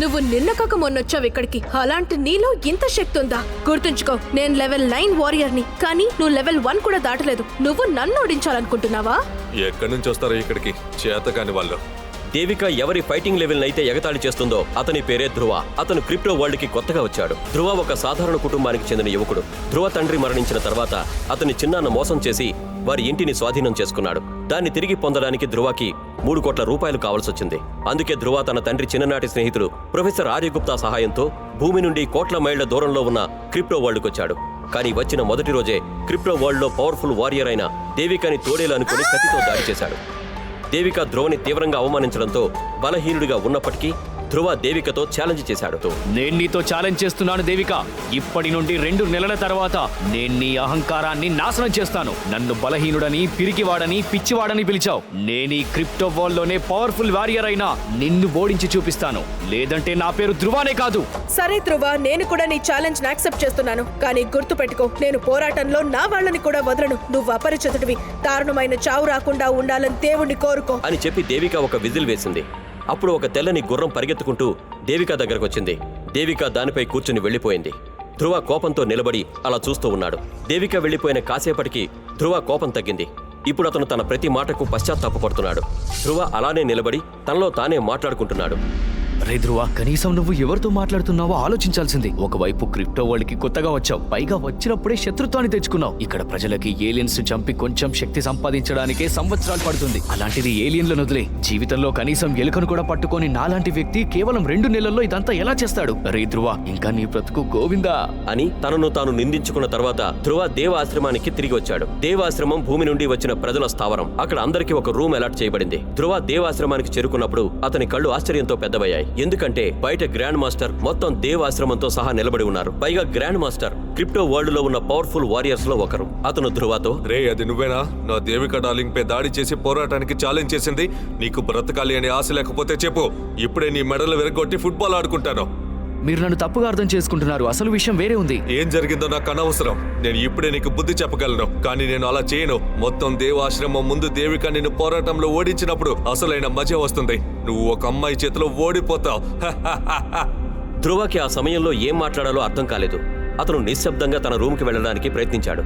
నువ్వు నిన్నకొక మొన్నొచ్చావు ఇక్కడికి. అలాంటి నీలో ఇంత శక్తి ఉందా గుర్తుంచుకో నేను లెవెల్ నైన్ వారియర్ని కానీ నువ్వు లెవెల్ వన్ కూడా దాటలేదు. నువ్వు నన్ను ఓడించాలనుకుంటున్నావా? ఎక్కడి నుంచి వస్తారో ఇక్కడికి చేతగాని వాళ్ళు. దేవిక ఎవరి ఫైటింగ్ లెవెల్ అయితే ఎగతాళి చేస్తుందో అతని పేరే ధ్రువ. అతను క్రిప్టో వరల్డ్కి కొత్తగా వచ్చాడు. ధ్రువ ఒక సాధారణ కుటుంబానికి చెందిన యువకుడు. ధ్రువ తండ్రి మరణించిన తర్వాత అతని చిన్నాన్న మోసం చేసి వారి ఇంటిని స్వాధీనం చేసుకున్నాడు. దాన్ని తిరిగి పొందడానికి ధ్రువకి మూడు కోట్ల రూపాయలు కావాల్సొచ్చింది. అందుకే ధ్రువ తన తండ్రి చిన్ననాటి స్నేహితుడు ప్రొఫెసర్ ఆర్యగుప్తా సహాయంతో భూమి నుండి కోట్ల మైళ్ళ దూరంలో ఉన్న క్రిప్టో వరల్డ్కొచ్చాడు. కానీ వచ్చిన మొదటి రోజే క్రిప్టో వరల్డ్లో పవర్ఫుల్ వారియర్ అయిన దేవికని తోడేలు అనుకుని కత్తితో దాడి చేశాడు. దేవిక ధ్రువని తీవ్రంగా అవమానించడంతో బలహీనుడిగా ఉన్నప్పటికీ ధ్రువ దేవికతో ఛాలెంజ్ చేశాడు. నేను నీతో ఛాలెంజ్ చేస్తున్నాను దేవిక. ఇప్పటి నుండి రెండు నెలల తర్వాత నేను నీ అహంకారాన్ని నాశనం చేస్తాను. నన్ను బలహీనుడని పిరికివాడని పిచ్చివాడని పిలిచావు. నేను ఈ క్రిప్టో లోనే పవర్ఫుల్ వారియర్ అయినా నిన్ను ఓడించి చూపిస్తాను. లేదంటే నా పేరు ధ్రువానే కాదు. సరే ధ్రువ నేను కూడా నీ ఛాలెంజ్ యాక్సెప్ట్ చేస్తున్నాను. కానీ గుర్తు పెట్టుకో నేను పోరాటంలో నా వాళ్ళని కూడా వదలను. నువ్వు అపరిచితుడివి. దారుణమైన చావు రాకుండా ఉండాలని దేవుణ్ణి కోరుకో. అని చెప్పి దేవిక ఒక విజిల్ వేసింది. అప్పుడు ఒక తెల్లని గుర్రం పరిగెత్తుకుంటూ దేవిక దగ్గరకు వచ్చింది. దేవిక దానిపై కూర్చుని వెళ్ళిపోయింది. ధ్రువ కోపంతో నిలబడి అలా చూస్తూ ఉన్నాడు. దేవిక వెళ్ళిపోయిన కాసేపటికి ధ్రువ కోపం తగ్గింది. ఇప్పుడు అతను తన ప్రతి మాటకు పశ్చాత్తాపడుతున్నాడు ధ్రువ అలానే నిలబడి తనలో తానే మాట్లాడుకుంటున్నాడు. రే ధ్రువ కనీసం నువ్వు ఎవరితో మాట్లాడుతున్నావో ఆలోచించాల్సింది. ఒకవైపు క్రిప్టో వరల్డ్కి కొత్తగా వచ్చావు పైగా వచ్చినప్పుడే శత్రుత్వాన్ని తెచ్చుకున్నావు. ఇక్కడ ప్రజలకి ఏలియన్స్ చంపి కొంచెం శక్తి సంపాదించడానికే సంవత్సరాలు పడుతుంది. అలాంటిది ఏలియన్లను వదిలే. జీవితంలో కనీసం ఎలుకను కూడా పట్టుకొని నాలాంటి వ్యక్తి కేవలం రెండు నెలల్లో ఇదంతా ఎలా చేస్తాడు? రే ధ్రువ ఇంకా నీ బ్రతుకు గోవిందా? అని తనను తాను నిందించుకున్న తర్వాత ధ్రువ దేవాశ్రమానికి తిరిగి వచ్చాడు. దేవాశ్రమం భూమి నుండి వచ్చిన ప్రజల స్థావరం. అక్కడ అందరికీ ఒక రూమ్ అలాట్ చేయబడింది. ధ్రువ దేవాశ్రమానికి చేరుకున్నప్పుడు అతని కళ్ళు ఆశ్చర్యంతో పెద్దవయ్యాయి. ఎందుకంటే బయట గ్రాండ్ మాస్టర్ మొత్తం దేవాశ్రమంతో సహా నిలబడి ఉన్నారు. పైగా గ్రాండ్ మాస్టర్ క్రిప్టో వరల్డ్లో ఉన్న పవర్ఫుల్ వారియర్స్లో ఒకరు. అతను ధృవాతో రే అది నువ్వేనా? నా దేవిక డార్లింగ్ పై దాడి చేసి పోరాటానికి ఛాలెంజ్ చేసింది. నీకు బ్రతకాలి అనే ఆశ లేకపోతే చెప్పు. ఇప్పుడే నీ మెడలు విరగొట్టి ఫుట్బాల్ ఆడుకుంటాను. మీరు నన్ను తప్పుగా అర్థం చేసుకుంటున్నారు. అసలు విషయం వేరే ఉంది. ఏం జరిగిందో నాకు అనవసరం. నేను ఇప్పుడే నీకు బుద్ధి చెప్పగలను. కానీ నేను అలా చేయను. మొత్తం దేవాశ్రమం ముందు దేవిక నిన్ను పోరాటంలో ఓడించినప్పుడు అసలైన మజ వస్తుంది. నువ్వు ఒక అమ్మాయి చేతిలో ఓడిపోతావు. ధ్రువకి ఆ సమయంలో ఏం మాట్లాడాలో అర్థం కాలేదు. అతను నిశ్శబ్దంగా తన రూమ్కి వెళ్ళడానికి ప్రయత్నించాడు.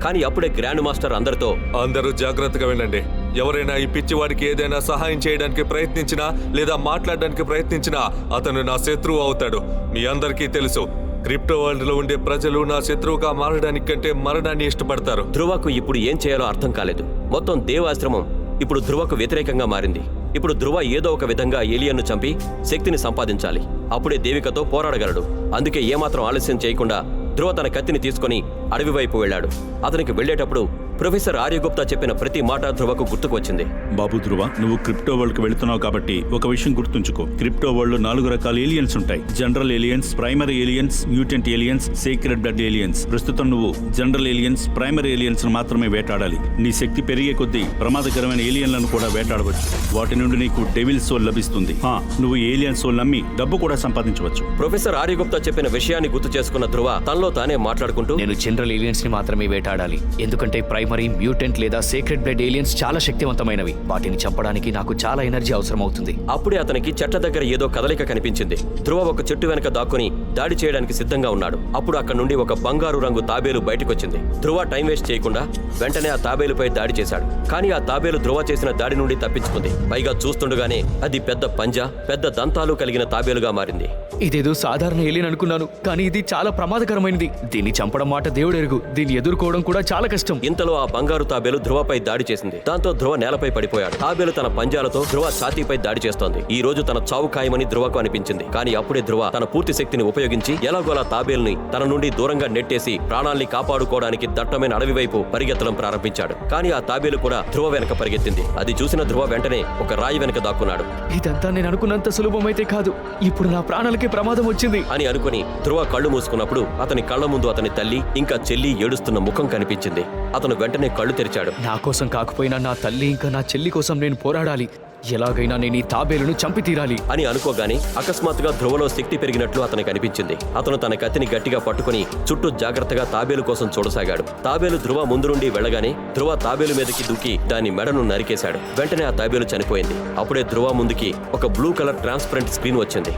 కానీ అప్పుడే గ్రాండ్ మాస్టర్ అందరితో అందరూ జాగ్రత్తగా వినండి. ఎవరైనా ఈ పిచ్చివాడికి ఏదైనా సహాయం చేయడానికి ప్రయత్నించినా లేదా మాట్లాడడానికి ప్రయత్నించినా అతను నా శత్రువు అవుతాడు. మీ అందరికీ తెలుసు క్రిప్టో వరల్డ్లో ఉండే ప్రజలు నా శత్రువుగా మారడానికి కంటే మరణాన్ని ఇష్టపడతారు. ధ్రువకు ఇప్పుడు ఏం చేయాలో అర్థం కాలేదు. మొత్తం దేవాశ్రమం ఇప్పుడు ధ్రువకు వ్యతిరేకంగా మారింది. ఇప్పుడు ధ్రువ ఏదో ఒక విధంగా ఏలియన్ను చంపి శక్తిని సంపాదించాలి. అప్పుడే దేవికతో పోరాడగలడు. అందుకే ఏమాత్రం ఆలస్యం చేయకుండా ధ్రువ తన కత్తిని తీసుకొని అడవి వైపు వెళ్ళాడు. అతనికి వెళ్ళేటప్పుడు ప్రొఫెసర్ ఆర్యగుప్తా చెప్పిన ప్రతి మాట ధ్రువకు గుర్తుకు వచ్చింది బాబు ధ్రువ నువ్వు క్రిప్టో వరల్డ్కి వెళుతున్నావు కాబట్టి ఒక విషయం గుర్తుంచుకో. క్రిప్టో వరల్డ్లో నాలుగు రకాల ఏలియన్స్ ఉంటాయి. General aliens primary aliens mutant aliens secret blood aliens. ప్రస్తుతం నువ్వు జనరల్ ఏలియన్స్ ప్రైమరీ ఏలియన్స్ మాత్రమే వేటాడాలి. నీ శక్తి పెరిగే కొద్దీ ప్రమాదకరమైన ఏలియన్లను కూడా వేటాడవచ్చు. వాటి నుండి నీకు డెవిల్ సోల్ లభిస్తుంది. నువ్వు ఏలియన్ సోల్ నమ్మి డబ్బు కూడా సంపాదించవచ్చు. ప్రొఫెసర్ ఆర్యగుప్తా చెప్పిన విషయాన్ని గుర్తు చేసుకున్న ధ్రువ తనలో తానే మాట్లాడుకుంటూ నేను జనరల్ ఏలియన్స్ని మాత్రమే వేటాడాలి. ఎందుకంటే ప్రైమరీ మ్యూటెంట్ లేదా సీక్రెట్ బ్లడ్ ఏలియన్స్ చాలా శక్తివంతమైనవి. వాటిని చంపడానికి నాకు చాలా ఎనర్జీ అవసరం అవుతుంది అప్పుడే అతనికి చెట్ల దగ్గర ఏదో కదలిక కనిపించింది. ధ్రువ ఒక చెట్టు వెనక దాక్కుని దాడి చేయడానికి సిద్ధంగా ఉన్నాడు. అప్పుడు అక్కడ నుండి ఒక బంగారు రంగు తాబేలు బయటకొచ్చింది. ధ్రువ టైం వేస్ట్ చేయకుండా వెంటనే ఆ తాబేలుపై దాడి చేశాడు. కానీ ఆ తాబేలు ధ్రువ చేసిన దాడి నుండి తప్పించుకుంది. పైగా చూస్తుండగానే అది పెద్ద పంజా పెద్ద దంతాలు కలిగిన తాబేలుగా మారింది. ఇదేదో సాధారణ ఏలియన్ అనుకున్నాను. కానీ ఇది చాలా ప్రమాదకరమైనది. దీన్ని చంపడం మాట దేవుడు ఎరుగు దీన్ని ఎదుర్కోవడం కూడా చాలా కష్టం. ఇంతలో ఆ బంగారు తాబేలు ధ్రువపై దాడి చేసింది. దాంతో ధ్రువ నేలపై పడిపోయాడు. తాబేలు తన పంజాలతో ధ్రువ ఛాతీపై దాడి చేస్తోంది. ఈ రోజు తన చావు ఖాయమని ధ్రువకు అనిపించింది. కానీ అప్పుడే ధ్రువ తన పూర్తి శక్తిని ఉపయోగించి ఎలాగోలా తాబేలుని తన నుండి దూరంగా నెట్టేసి ప్రాణాల్ని కాపాడుకోవడానికి దట్టమైన అడవి వైపు పరిగెత్తడం ప్రారంభించాడు. కానీ ఆ తాబేలు కూడా ధ్రువ వెనక పరిగెత్తింది. అది చూసిన ధ్రువ వెంటనే ఒక రాయి వెనక దాక్కున్నాడు. ఇదంతా నేను అనుకున్నంత సులభమైతే కాదు. ఇప్పుడు నా ప్రాణాలకి ప్రమాదం వచ్చింది. అని అనుకుని ధ్రువ కళ్ళు మూసుకున్నప్పుడు అతని కళ్ళ ముందు అతని తల్లి ఇంకా చెల్లి ఏడుస్తున్న ముఖం కనిపించింది. అతను వెంటనే కళ్ళు తెరిచాడు. నా కోసం కాకపోయినా నా తల్లి ఇంకా నా చెల్లి కోసం నేను పోరాడాలి. ఎలాగైనా నేను ఈ తాబేలును చంపి తీరాలి. అని అనుకోగానే అకస్మాత్తుగా ధ్రువలో శక్తి పెరిగినట్లు అతనికి అనిపించింది. అతను తన కత్తిని గట్టిగా పట్టుకుని చుట్టూ జాగ్రత్తగా తాబేలు కోసం చూడసాగాడు. తాబేలు ధ్రువ ముందు నుండి వెళ్ళగానే ధ్రువ తాబేలు మీదకి దూకి దాని మెడను నరికేశాడు. వెంటనే ఆ తాబేలు చనిపోయింది. అప్పుడే ధ్రువ ముందుకి ఒక బ్లూ కలర్ ట్రాన్స్పరెంట్ స్క్రీన్ వచ్చింది.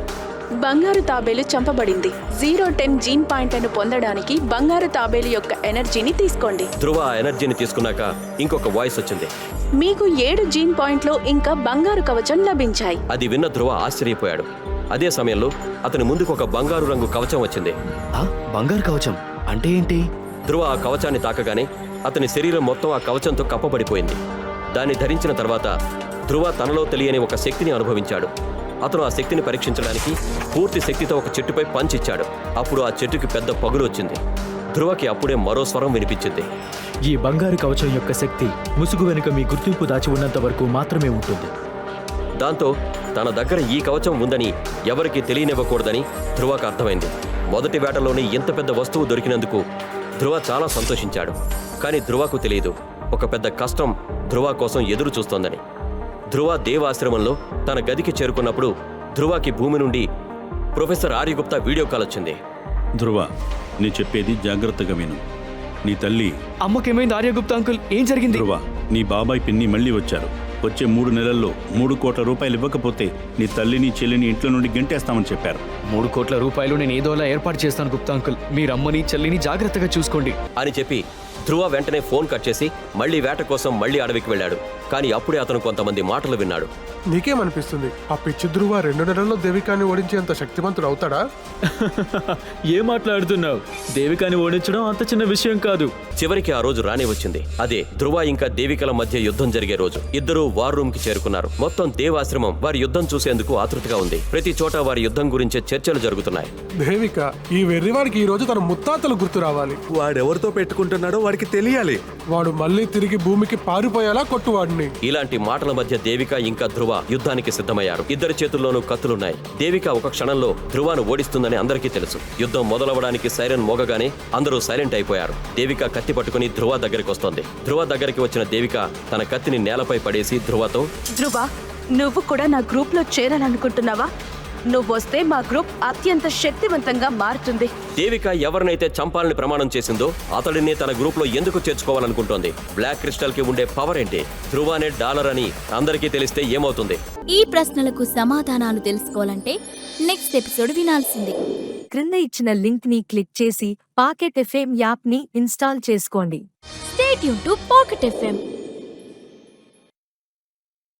బంగారు తాబేలు చంపబడింది. జీరో టెన్ జీన్ పాయింట్లను పొందడానికి బంగారు తాబేలు యొక్క ఎనర్జీని తీసుకోండి. ధ్రువ ఆ ఎనర్జీని తీసుకున్నాక ఇంకొక వాయిస్ వచ్చింది. మీకు ఏడు జీన్ పాయింట్లు ఇంకా బంగారు కవచం లభించాయి. అది విన్న ధ్రువ ఆశ్చర్యపోయాడు. అదే సమయంలో అతని ముందుకు ఒక బంగారు రంగు కవచం వచ్చింది. ఆ, బంగారు కవచం? అంటే ఏంటి? ధ్రువ ఆ కవచాన్ని తాకగానే అతని శరీరం మొత్తం ఆ కవచంతో కప్పబడిపోయింది. దాన్ని ధరించిన తర్వాత ధ్రువ తనలో తెలియని ఒక శక్తిని అనుభవించాడు. అతను ఆ శక్తిని పరీక్షించడానికి పూర్తి శక్తితో ఒక చెట్టుపై పంచిచ్చాడు. అప్పుడు ఆ చెట్టుకి పెద్ద పగులు వచ్చింది. ధ్రువకి అప్పుడే మరో స్వరం వినిపించింది. ఈ బంగారు కవచం యొక్క శక్తి ముసుగు వెనుక మీ గుర్తింపు దాచి ఉన్నంత వరకు మాత్రమే ఉంటుంది. దాంతో తన దగ్గర ఈ కవచం ఉందని ఎవరికీ తెలియనివ్వకూడదని ధ్రువకు అర్థమైంది. మొదటి వేటలోనే ఇంత పెద్ద వస్తువు దొరికినందుకు ధ్రువ చాలా సంతోషించాడు. కానీ ధ్రువకు తెలియదు. ఒక పెద్ద కష్టం ధ్రువ కోసం ఎదురు చూస్తోందని. ధ్రువ దేవాశ్రమంలో తన గదికి చేరుకున్నప్పుడు ధ్రువకి భూమి నుండి ప్రొఫెసర్ ఆర్యగుప్తా వీడియో కాల్ వచ్చింది. ధ్రువ నీ చెప్పేది జాగ్రత్తగా విను. నీ తల్లి అమ్మకేమైంది ఆర్యగుప్తా అంకుల్? ఏం జరిగింది? ధ్రువ నీ బాబాయ్ పిన్ని మళ్ళీ వచ్చారు. వచ్చే మూడు నెలల్లో మూడు కోట్ల రూపాయలు ఇవ్వకపోతే నీ తల్లిని చెల్లిని ఇంట్లో నుండి గెంటేస్తామని చెప్పారు. మూడు కోట్ల రూపాయలు నేను ఏదోలా ఏర్పాటు చేస్తాను గుప్తా అంకుల్. మీరు అమ్మని చెల్లిని జాగ్రత్తగా చూసుకోండి. అని చెప్పి ధ్రువ వెంటనే ఫోన్ కట్ చేసి మళ్ళీ వేట కోసం మళ్ళీ అడవికి వెళ్ళాడు. కానీ అప్పుడే అతను కొంతమంది మాటలు విన్నాడు. నీకేమనిపిస్తుంది? ఆ పిచ్చి ధ్రువ రెండు నెలల్లో దేవికాన్ని ఓడించేంత శక్తివంతుడు అవుతాడా? ఏం మాట్లాడుతున్నావు? దేవికాని ఓడించడం అంత చిన్న విషయం కాదు. చివరికి ఆ రోజు రానే వచ్చింది. అదే ధ్రువ ఇంకా దేవికల మధ్య యుద్ధం జరిగే రోజు. ఇద్దరూ వార్ రూమ్కి చేరుకున్నారు. మొత్తం దేవాశ్రమం వారి యుద్ధం చూసేందుకు ఆతృతగా ఉంది. ప్రతి చోట వారి యుద్ధం గురించే చర్చలు జరుగుతున్నాయి. దేవిక ఈ వెర్రివాడికి ఈ రోజు తన ముత్తాతలు గుర్తు రావాలి. వాడెవరితో పెట్టుకుంటున్నాడో వాడికి తెలియాలి. వాడు మళ్ళీ తిరిగి భూమికి పారిపోయేలా కొట్టువాడిని ఇలాంటి మాటల మధ్య దేవిక ఇంకా ధ్రువ యుద్ధానికి సిద్ధమయ్యారు. ఇద్దరి చేతుల్లోనూ కత్తులున్నాయి. దేవిక ఒక క్షణంలో ధ్రువను ఓడిస్తుందని అందరికీ తెలుసు. యుద్ధం మొదలవడానికి సైరన్ మోగగానే అందరూ సైలెంట్ అయిపోయారు. దేవిక కత్తి పట్టుకుని ధ్రువ దగ్గరికి వస్తోంది ధ్రువ దగ్గరికి వచ్చిన దేవిక తన కత్తిని నేలపై పడేసి ధ్రువతో ధ్రువ నువ్వు కూడా నా గ్రూప్లో చేరాలనుకుంటున్నావా? నువ్వు వస్తే మా గ్రూప్ అత్యంత శక్తివంతంగా మారుతుంది. దేవిక ఎవరినైతే చంపాలని ప్రమాణం చేసిందో అతడిని తన గ్రూప్లో ఎందుకు చేర్చుకోవాలనుకుంటోంది? బ్లాక్ క్రిస్టల్కి ఉండే పవర్ ఏంటి? ధ్రువానే డాలర్ అని అందరికీ తెలిస్తే ఏమవుతుంది? ఈ ప్రశ్నలకు సమాధానాలు తెలుసుకోవాలంటే నెక్స్ట్ ఎపిసోడ్ వినాల్సిందే. క్రింద ఇచ్చిన లింక్ని క్లిక్ చేసి పాకెట్ ఎఫ్ఎం యాప్ని ఇన్స్టాల్ చేసుకోండి. State to pocket FM